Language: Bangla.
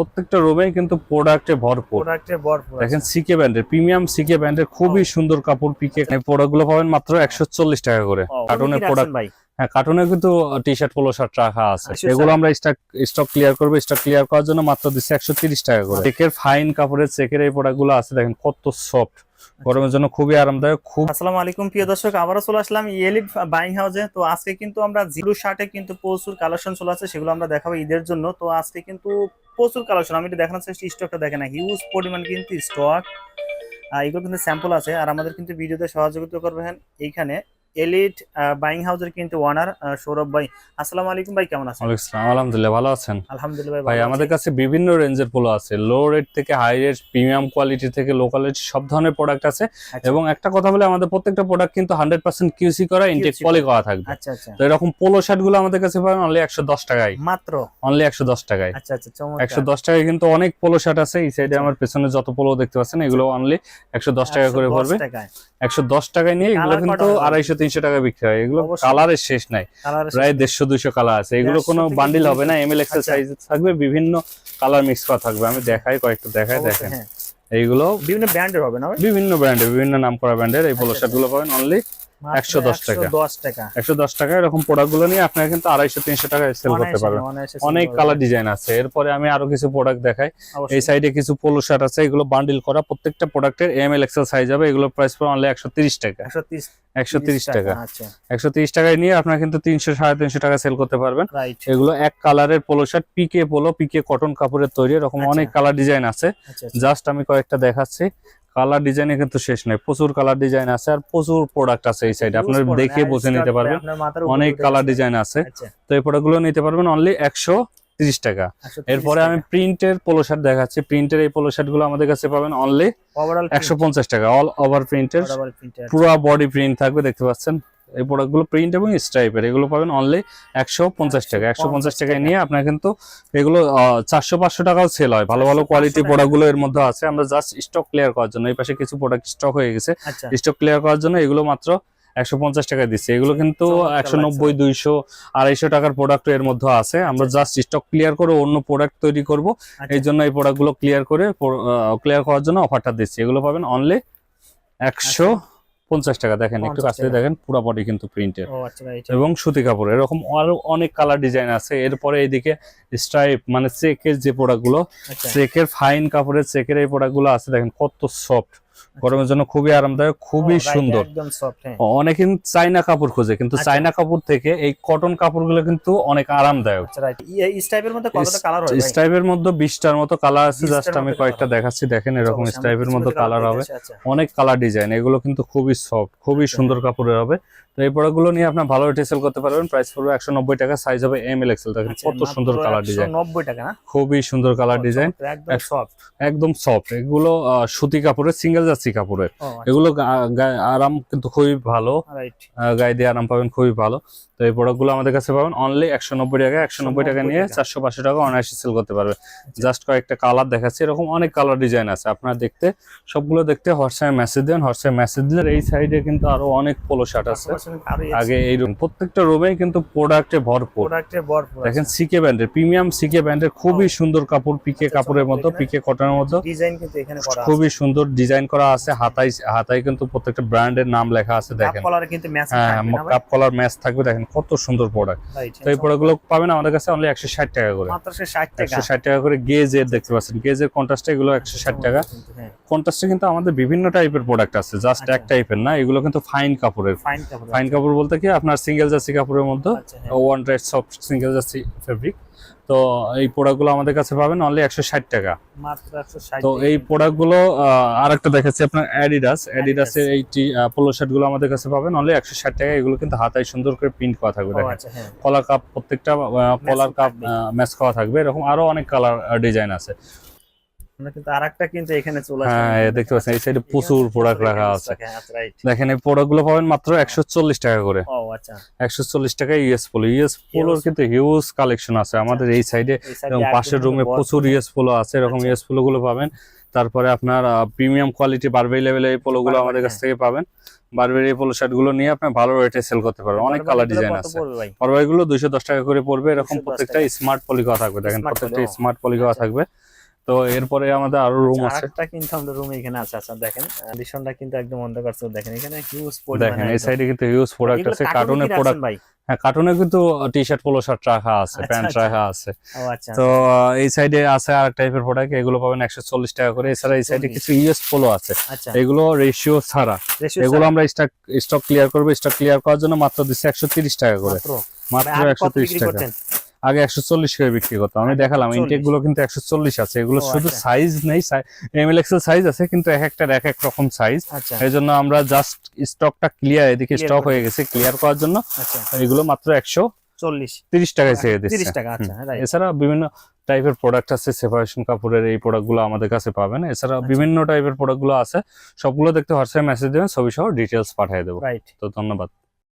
প্রত্যেকটা রুমেই কিন্তু প্রোডাক্টে ভরপুর। দেখেন সিকে ব্র্যান্ডের প্রিমিয়াম সিকে ব্র্যান্ডের খুবই সুন্দর কাপড় পিকে প্রোডাক্টগুলো পাবেন মাত্র একশো চল্লিশ টাকা করে। কার্টুনের প্রোডাক্ট ভাই। হ্যাঁ কার্টুনে কিন্তু টি শার্ট পোলো শার্ট রাখা আছে। আচ্ছা, এগুলো আমরা স্টক স্টক ক্লিয়ার করব। স্টক ক্লিয়ার করার জন্য মাত্র দিচ্ছে একশো টাকা করে। চেকের ফাইন কাপড়ের চেকের এই প্রোডাক্টগুলো আছে। দেখেন কত সফট গরমের জন্য খুবই আরামদায়ক খুব আসসালামু আলাইকুম প্রিয় দর্শক। আবারও চলে আসলাম ইয়েলিট বাইং হাউসে তো আজকে কিন্তু আমরা জিরো শার্টে কিন্তু প্রচুর কালেকশন চলে আসছে সেগুলো আমরা দেখাবো ঈদের জন্য। তো আজকে কিন্তু প্রচুর কালেকশন। আমি এটা দেখানোর চেষ্টা স্টকটা দেখে না হিউজ পরিমাণ কিন্তু স্টক এগুলো কিন্তু স্যাম্পল আছে, আর আমাদের কিন্তু ভিডিওতে সহযোগিতা করবেন এইখানে। এলিট বাইং হাউসের কিন্তু ওনার সৌরভ ভাই। আসসালামু আলাইকুম ভাই কেমন আছেন? ওয়ালাইকুম আসসালাম, আলহামদুলিল্লাহ ভালো আছেন? আলহামদুলিল্লাহ ভাই আমাদের কাছে বিভিন্ন রেঞ্জের পোলো আছে। লো রেট থেকে হাই রেট প্রিমিয়াম কোয়ালিটি থেকে লো কোয়ালিটি সব ধরনের প্রোডাক্ট আছে। আচ্ছা, এবং একটা কথা বলে আমাদের প্রত্যেকটা প্রোডাক্ট কিন্তু হান্ড্রেড পার্সেন্ট কিউসি করা ইনটেক পলি করা থাকবে। আচ্ছা আচ্ছা। তো এরকম পোলো শার্টগুলো আমাদের কাছে পাবেন অনলি একশো দশ টাকায়। মাত্র? অনলি একশো দশ টাকায়। আচ্ছা আচ্ছা চমৎকার। একশো দশ টাকায় কিন্তু অনেক পোলো শার্ট আছে। এই সাইডে আচ্ছা। আমার পেছনে যত পোলো দেখতে পাচ্ছেন এগুলো অনলি একশো দশ টাকা করে 110 পড়বে টাকায়। একশো দশ টাকায় নিয়ে এগুলো কিন্তু? আড়াইশো তিনশো টাকা বিক্রি হয়। এগুলো কালারের শেষ নাই। প্রায় দেড়শো দুইশো কালার আছে। এগুলো কোনো বান্ডিল হবে না। M L XL. সাইজ থাকবে। বিভিন্ন কালার মিক্স করা থাকবে। আমি দেখাই কয়েকটা দেখাই দেখেন। হ্যাঁ। এইগুলো বিভিন্ন ব্র্যান্ডের হবে না বিভিন্ন ব্র্যান্ডের বিভিন্ন নাম করা ব্র্যান্ডের এই পোলো শার্টগুলো পাবেন অনলি মাত্র 110 টাকা। 110 টাকা। একশো দশ টাকা এরকম প্রোডাক্টগুলো নিয়ে আপনারা কিন্তু আড়াইশো তিনশো টাকায় সেল করতে পারবেন। অনেক কালার ডিজাইন আছে। এরপরে আমি আরও কিছু প্রোডাক্ট দেখাই। এই সাইডে কিছু পোলো শার্ট আছে এগুলো বান্ডিল করা। প্রত্যেকটা প্রোডাক্টের এম এল এক্সেল সাইজ হবে। এগুলো প্রাইস পড়ে অনলি একশো তিরিশ টাকা। একশো তিরিশ টাকা আচ্ছা একশো তিরিশ টাকায় নিয়ে আপনারা কিন্তু তিনশো সাড়ে তিনশো টাকা সেল করতে পারবেন। এগুলো এক কালারের polo shirt PK polo PK cotton কাপড়ের তৈরি। এরকম আচ্ছা। অনেক কালার ডিজাইন আছে। আচ্ছা আচ্ছা। জাস্ট আমি কয়েকটা দেখাচ্ছি। কালার ডিজাইনে কিন্তু শেষ নাই। প্রচুর কালার ডিজাইন আছে আর প্রচুর প্রোডাক্ট আছে এই সাইডে আপনার দেখে বসে বুঝে নিতে পারবেন। অনেক কালার ডিজাইন আছে। আচ্ছা। তো এই প্রোডাক্টগুলো নিতে পারবেন অনলি একশো তিরিশ টাকা। এরপরে আমি প্রিন্টের পোলো শার্ট দেখাচ্ছি। প্রিন্টের এই পোলো শার্টগুলো আমাদের কাছে পাবেন অনলি একশো পঞ্চাশ টাকা। অল ওভার প্রিন্টের। পুরো বডি প্রিন্ট থাকবে দেখতে পাচ্ছেন? এই প্রোডাক্টগুলো প্রিন্ট এবং স্ট্রাইপের এগুলো পাবেন অনলি একশো পঞ্চাশ টাকা। একশো পঞ্চাশ টাকায় নিয়ে আপনার কিন্তু এগুলো চারশো পাঁচশো টাকাও সেল হয়। ভালো ভালো 400, কোয়ালিটি 500 প্রোডাক্টগুলো এর মধ্যে আছে। আমরা জাস্ট স্টক ক্লিয়ার করার জন্য। এই পাশে কিছু প্রোডাক্ট স্টক হয়ে গেছে। আচ্ছা। স্টক ক্লিয়ার করার জন্য এগুলো মাত্র একশো পঞ্চাশ টাকা দিচ্ছে। এগুলো কিন্তু একশো নব্বই দুইশো আড়াইশো টাকার প্রোডাক্টের মধ্যে আছে। আমরা জাস্ট স্টক ক্লিয়ার করে অন্য প্রোডাক্ট তৈরি করব। আচ্ছা। এই জন্য এই প্রোডাক্টগুলো ক্লিয়ার করে ক্লিয়ার করার জন্য অফারটা দিচ্ছি। এগুলো পাবেন অনলি একশো পঞ্চাশ টাকা দেখেন একটু 50 কাছে দেখেন পুরো বডি কিন্তু প্রিন্টের আচ্ছা এবং সুতি কাপড় এরকম আরও অনেক কালার ডিজাইন আছে। এরপরে এইদিকে স্ট্রাইপ মানে চেকের যে প্রোডাক্টগুলো গুলো চেকের ফাইন কাপড়ের চেকের এই প্রোডাক্টগুলো আছে দেখেন কত সফট গরমের জন্য খুবই আরামদায়ক খুবই সুন্দর। হ্যাঁ। অনেকে চাইনা কাপড় খোঁজে কিন্তু আচ্ছা। চাইনা কাপড় থেকে এই কটন কাপড়গুলো কিন্তু অনেক আরামদায়ক। আচ্ছা রাইট এই টাইপের মধ্যে বিশটার মতো কালার আছে জাস্ট আমি কয়েকটা দেখাচ্ছি দেখেন এরকম আমরা মধ্যে কালার হবে। আচ্ছা। অনেক কালার ডিজাইন এগুলো কিন্তু খুবই সফট খুবই আচ্ছা। সুন্দর কাপড়ের হবে। তো এই প্রোডাক্টগুলো নিয়ে আপনার ভালো রেটে সেল করতে পারবেন প্রাইস পড়বে একশো নব্বই টাকা সাইজ হবে এম এল এক্সেল দেখেন আচ্ছা, কত সুন্দর কালার ডিজাইন 190 টাকা খুবই সুন্দর কালার ডিজাইন একদম সফট একদম সফট এগুলো সুতি কাপড়ের সিঙ্গেল জার্সি কাপড়ের। আচ্ছা, এগুলো আরাম কিন্তু খুবই ভালো। গায়ে দিয়ে আরাম পাবেন খুবই ভালো। তো এই প্রোডাক্টগুলো আমাদের কাছে পাবেন অনলি একশো নব্বই টাকা একশো নব্বই টাকা নিয়ে চারশো পাঁচশো টাকা অনায়াসে সেল করতে পারবে। জাস্ট কয়েকটা কালার দেখাচ্ছি এরকম অনেক কালার ডিজাইন আছে। আপনারা দেখতে সবগুলো দেখতে হোয়াটসঅ্যাপে মেসেজ দেন হোয়াটসঅ্যাপে মেসেজ দিলে এই সাইডে কিন্তু আরও অনেক পোলো শার্ট আছে। আগে এই রুম প্রত্যেকটা রুমেই কিন্তু প্রোডাক্টে ভরপুর। ভরপুর দেখেন সিকে ব্যান্ডের প্রিমিয়াম সিকে ব্র্যান্ডের খুবই সুন্দর কাপড় পিকে আচ্ছা, কাপড়ের মতো। পিকে কটনের মতো। ডিজাইন কিন্তু এখানে খুবই সুন্দর ডিজাইন করা আছে হাতায় হাতায় কিন্তু প্রত্যেকটা ব্র্যান্ডের নাম লেখা আছে দেখেন। কলারে কিন্তু ম্যাচ হ্যাঁ কাপ কলার ম্যাচ থাকবে দেখেন কত সুন্দর প্রোডাক্ট তো এই প্রোডাক্টগুলো পাবেন আমাদের কাছে অনলি একশো ষাট টাকা করে। মাত্র সে 60 টাকা। একশো ষাট টাকা করে গেজের দেখতে পাচ্ছেন। গেজের কন্ট্রাস্টে এগুলো একশো ষাট টাকা। হ্যাঁ। কন্ট্রাস্টে কিন্তু আমাদের বিভিন্ন টাইপের প্রোডাক্ট আছে জাস্ট আচ্ছা। এক টাইপের না এগুলো কিন্তু ফাইন কাপড়ের। ফাইন কাপড় বলতে কি? আপনার সিঙ্গেল জার্সি কাপড়ের মধ্যে আচ্ছা হ্যাঁ। One dried soft single jersey fabric তো এই প্রোডাক্টগুলো আমাদের কাছে পাবেন অনলি একশো ষাট টাকা। তো এই প্রোডাক্টগুলো আর একটা দেখাচ্ছি আপনার অ্যাডিডাস অ্যাডিডাসের এই পোলো শার্টগুলো আমাদের কাছে পাবেন অনলি একশো ষাট টাকা। এগুলো কিন্তু হাতায় সুন্দর করে প্রিন্ট করা থাকবে আচ্ছা হ্যাঁ। কলার কাপ প্রত্যেকটা কলার কাপ ম্যাচ করা থাকবে। এরকম আরও অনেক কালার ডিজাইন আছে। কিন্তু আরেকটা কিন্তু এখানে চলে আসলাম। হ্যাঁ দেখতে পাচ্ছেন এই সাইডে প্রচুর প্রোডাক্ট রাখা আছে। আচ্ছা রাইট দেখেন এই প্রোডাক্টগুলো পাবেন মাত্র একশো চল্লিশ টাকা করে। ও আচ্ছা। টাকা ইউএস পোলো ইউএস পোলোর কিন্তু হিউজ কালেকশন আছে। আমাদের এই সাইডে এবং পাশের রুমে প্রচুর ইউএস পোলো আছে এরকম আচ্ছা। ইউএস পোলো গুলো পাবেন। তারপরে আপনার প্রিমিয়াম কোয়ালিটি বারবেরি লেভেলের এই পোলো গুলো আমাদের কাছ হ্যাঁ। থেকে পাবেন। বারবেরি পোলো শার্টগুলো নিয়ে আপনি ভালো রেটে সেল করতে পারবেন। অনেক কালার ডিজাইন আছে। পারবাই গুলো দুইশো দশ টাকা করে পড়বে। এরকম প্রত্যেকটা স্মার্ট পলি করা থাকবে। দেখেন প্রত্যেকটা স্মার্ট পলি করা আচ্ছা। থাকবে। তো এরপরে আমাদের আরও রুম আছে। আরেকটা কিন্তু আমাদের রুম এখানে আছে। আচ্ছা দেখেন কন্ডিশনটা কিন্তু একদম অন্ধকার চোখ দেখেন এখানে হিউজ প্রোডাক্ট দেখেন এই সাইডে কিন্তু হিউজ প্রোডাক্ট আছে। কার্টুনের প্রোডাক্ট ভাই? হ্যাঁ কার্টুনে কিন্তু টি শার্ট পোলো শার্ট রাখা আছে আচ্ছা, প্যান্ট আচ্ছা। রাখা আছে। আচ্ছা তো এই সাইডে আছে আর টাইপের প্রোডাক্ট এগুলো পাবেন একশো চল্লিশ টাকা করে। এছাড়া এই সাইডে কিছু ইউএস পোলো আছে। আচ্ছা। এগুলো রেশিও ছাড়া। এগুলো আমরা স্টক স্টক ক্লিয়ার করব। স্টক ক্লিয়ার করার জন্য মাত্র দিচ্ছে একশো তিরিশ টাকা করে। মাত্র? আগে একশো তিরিশ টাকা? আগে একশো চল্লিশ করে বিক্রি করতাম। আমি দেখালাম ইনটেকগুলো কিন্তু একশো চল্লিশ আছে। এগুলো শুধু আচ্ছা। সাইজ নেই এম এল এক্সেল সাইজ আছে কিন্তু এক একটার এক এক রকম সাইজ আচ্ছা। এই জন্য আমরা জাস্ট স্টকটা ক্লিয়ার এদিকে স্টক হয়ে গেছে ক্লিয়ার করার জন্য। আচ্ছা। এগুলো মাত্র একশো চল্লিশ। তিরিশ টাকায় ছেড়ে দিচ্ছে। টাকা আচ্ছা. এছাড়া বিভিন্ন টাইপের প্রোডাক্ট আছে সেপারেশন কাপড়ের এই প্রোডাক্টগুলো আমাদের কাছে পাবেন। এছাড়া আচ্ছা। বিভিন্ন টাইপের প্রোডাক্টগুলো আছে সবগুলো দেখতে হোয়াটসঅ্যাপ মেসেজ দেবেন ছবি সহ ডিটেলস পাঠিয়ে দেবো। তো ধন্যবাদ।